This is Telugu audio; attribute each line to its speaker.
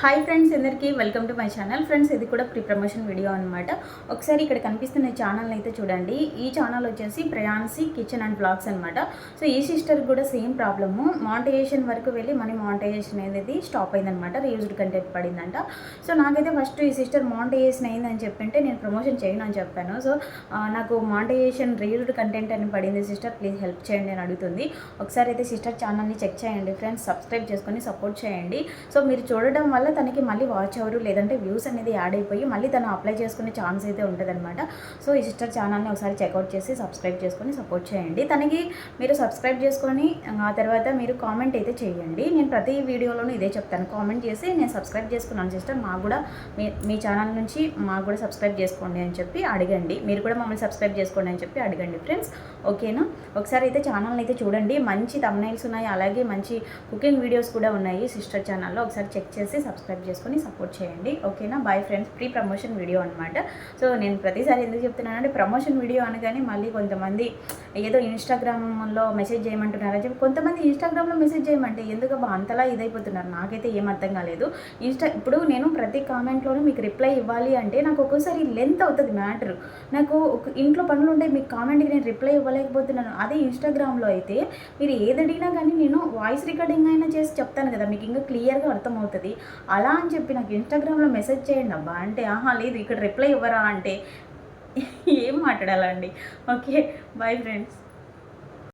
Speaker 1: హాయ్ ఫ్రెండ్స్ అందరికీ welcome to my channel friends ఇది కూడా ప్రీ ప్రమోషన్ వీడియో అనమాట ఒకసారి ఇక్కడ కనిపిస్తున్న ఛానల్ అయితే చూడండి. ఈ ఛానల్ వచ్చేసి ప్రయాన్సీ కిచెన్ అండ్ బ్లాగ్స్ అనమాట సో ఈ సిస్టర్ కూడా సేమ్ ప్రాబ్లము మానిటైజేషన్ వరకు వెళ్ళి మనీ మానిటైజేషన్ అనేది స్టాప్ అయిందనమాట రీయూజ్డ్ కంటెంట్ పడిందంట. సో నాకైతే ఫస్ట్ ఈ సిస్టర్ మానిటైజేషన్ అయిందని చెప్పింటే నేను ప్రమోషన్ చేయను అని చెప్పాను. సో నాకు మానిటైజేషన్ రీయూజ్డ్ కంటెంట్ అని పడింది సిస్టర్ ప్లీజ్ హెల్ప్ చేయండి అని అడుగుతుంది. ఒకసారి అయితే సిస్టర్ ఛానల్ని చెక్ చేయండి ఫ్రెండ్స్ సబ్స్క్రైబ్ చేసుకొని సపోర్ట్ చేయండి. సో మీరు చూడడం వల్ల తనకి మళ్ళీ వాచ్ అవరు లేదంటే వ్యూస్ అనేది యాడ్ అయిపోయి మళ్ళీ తను అప్లై చేసుకునే ఛాన్స్ అయితే ఉంటుందన్నమాట. సో ఈ సిస్టర్ ఛానల్ని ఒకసారి చెక్అవుట్ చేసి సబ్స్క్రైబ్ చేసుకొని సపోర్ట్ చేయండి. తనకి మీరు సబ్స్క్రైబ్ చేసుకొని ఆ తర్వాత మీరు కామెంట్ అయితే చేయండి. నేను ప్రతి వీడియోలోనూ ఇదే చెప్తాను. కామెంట్ చేసి నేను సబ్స్క్రైబ్ చేసుకున్నాను సిస్టర్ మాకు కూడా మీ మీ ఛానల్ నుంచి మాకు కూడా సబ్స్క్రైబ్ చేసుకోండి అని చెప్పి అడగండి. మీరు కూడా మమ్మల్ని సబ్స్క్రైబ్ చేసుకోండి అని చెప్పి అడగండి ఫ్రెండ్స్. ఓకేనా? ఒకసారి అయితే ఛానల్ని అయితే చూడండి. మంచి తమ్నైల్స్ ఉన్నాయి. అలాగే మంచి కుకింగ్ వీడియోస్ కూడా ఉన్నాయి సిస్టర్ ఛానల్లో. ఒకసారి చెక్ చేసి సబ్స్క్రైబ్ చేసుకొని సపోర్ట్ చేయండి. ఓకేనా bye friends pre promotion video అనమాట సో నేను ప్రతిసారి ఎందుకు చెప్తున్నానంటే ప్రమోషన్ వీడియో అనగానే మళ్ళీ కొంతమంది ఏదో ఇన్స్టాగ్రామ్లో మెసేజ్ చేయమంటున్నారని చెప్పి కొంతమంది ఇన్స్టాగ్రామ్లో మెసేజ్ చేయమంటే ఎందుకు అబ్బా అంతలా ఇదైపోతున్నారు. నాకైతే ఏం అర్థం కాలేదు. ఇన్స్టా ఇప్పుడు నేను ప్రతి కామెంట్లోనూ మీకు రిప్లై ఇవ్వాలి అంటే నాకు ఒక్కోసారి లెంత్ అవుతుంది మ్యాటర్ నాకు ఒక ఇంట్లో పనులు ఉంటే మీకు కామెంట్కి నేను రిప్లై ఇవ్వలేకపోతున్నాను. అదే ఇన్స్టాగ్రామ్లో అయితే మీరు ఏది అడిగినా కానీ నేను వాయిస్ రికార్డింగ్ అయినా చేసి చెప్తాను కదా మీకు ఇంకా క్లియర్గా అర్థమవుతుంది. అలా అని చెప్పి నాకు ఇన్స్టాగ్రామ్లో మెసేజ్ చేయండి అబ్బా అంటే ఆహా లేదు ఇక్కడ రిప్లై ఇవ్వరా? అంటే ఏం మాట్లాడాలండి? Okay bye friends